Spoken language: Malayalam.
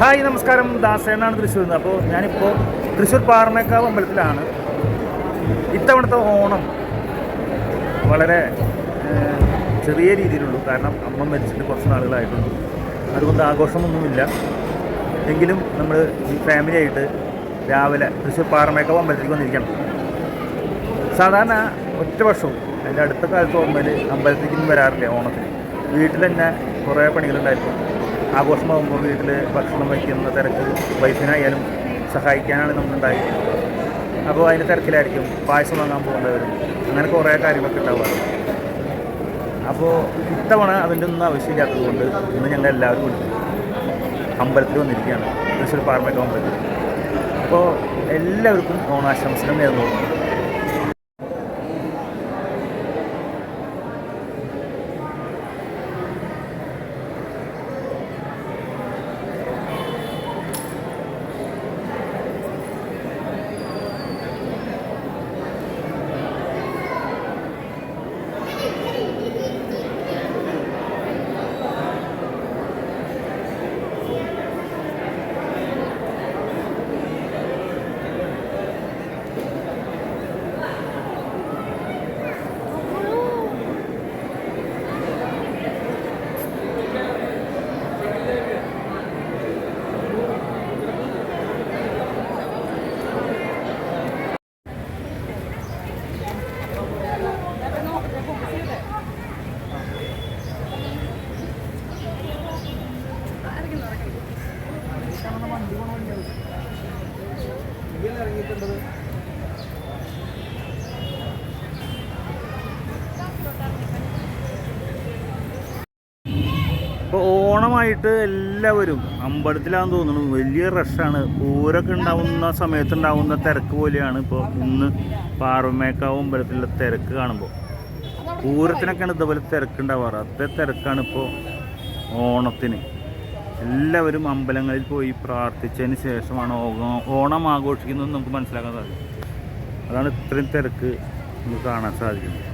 ഹായ് നമസ്കാരം. ദാസേനാണ് തൃശ്ശൂരിൽ നിന്ന്. അപ്പോൾ ഞാനിപ്പോൾ തൃശ്ശൂർ പാറമേക്കാവ് അമ്പലത്തിലാണ്. ഇത്തവണത്തെ ഓണം വളരെ ചെറിയ രീതിയിലുള്ളൂ. കാരണം അമ്മ മരിച്ചിട്ട് കുറച്ച് നാളുകളായിട്ടുണ്ട് അതുകൊണ്ട് ആഘോഷമൊന്നുമില്ല. എങ്കിലും നമ്മൾ ഈ ഫാമിലി ആയിട്ട് രാവിലെ തൃശ്ശൂർ പാറമേക്കാവ് അമ്പലത്തിലേക്ക് വന്നിരിക്കണം. സാധാരണ ഒറ്റ വർഷവും. അതിന്റെ അടുത്ത കാലത്ത് ഓർമ്മയിൽ അമ്പലത്തിലേക്ക് വരാറില്ല ഓണത്തിന്. വീട്ടിൽ തന്നെ കുറേ പണികളുണ്ടായിരിക്കും. ആഘോഷമാകുമ്പോൾ വീട്ടിൽ ഭക്ഷണം വയ്ക്കുന്ന തിരക്ക് വൈഫിനായാലും സഹായിക്കാനാണ് നമ്മളുണ്ടായി അപ്പോൾ അതിന്റെ തിരക്കിലായിരിക്കും പായസം വാങ്ങാൻ പോകുന്നവരും അങ്ങനെ കുറേ കാര്യങ്ങളൊക്കെ ഉണ്ടാവുക. അപ്പോൾ ഇത്തവണ അതിന്റെ ഒന്നും ആവശ്യമില്ലാത്തത് കൊണ്ട് ഇന്ന് ഞങ്ങൾ എല്ലാവരും ഉണ്ട്. അമ്പലത്തിൽ വന്നിരിക്കുകയാണ്. തൃശ്ശൂർ പാർമേറ്റ് അമ്പലത്തിൽ. അപ്പോൾ എല്ലാവർക്കും ഓണാശംസകൾ നേർന്നു ഇപ്പോൾ ഓണമായിട്ട് എല്ലാവരും അമ്പലത്തിലാന്ന് തോന്നുന്നു. വലിയ റഷാണ് പൂരൊക്കെ ഉണ്ടാവുന്ന സമയത്ത് ഉണ്ടാവുന്ന തിരക്ക് പോലെയാണ് ഇപ്പോൾ ഇന്ന് പാറമേക്കാവ് അമ്പലത്തിലെ തിരക്ക് കാണുമ്പോൾ പൂരത്തിനൊക്കെയാണ് ഇതുപോലെ തിരക്കുണ്ടാവാറ് അത്ര തിരക്കാണ് ഇപ്പോൾ ഓണത്തിന്. എല്ലാവരും അമ്പലങ്ങളിൽ പോയി പ്രാർത്ഥിച്ചതിന് ശേഷമാണ് ഓണം ഓണം ആഘോഷിക്കുന്നത് നമുക്ക് മനസ്സിലാക്കാൻ സാധിക്കും. അതാണ് ഇത്രയും തിരക്ക് നമുക്ക് കാണാൻ സാധിക്കുന്നത്.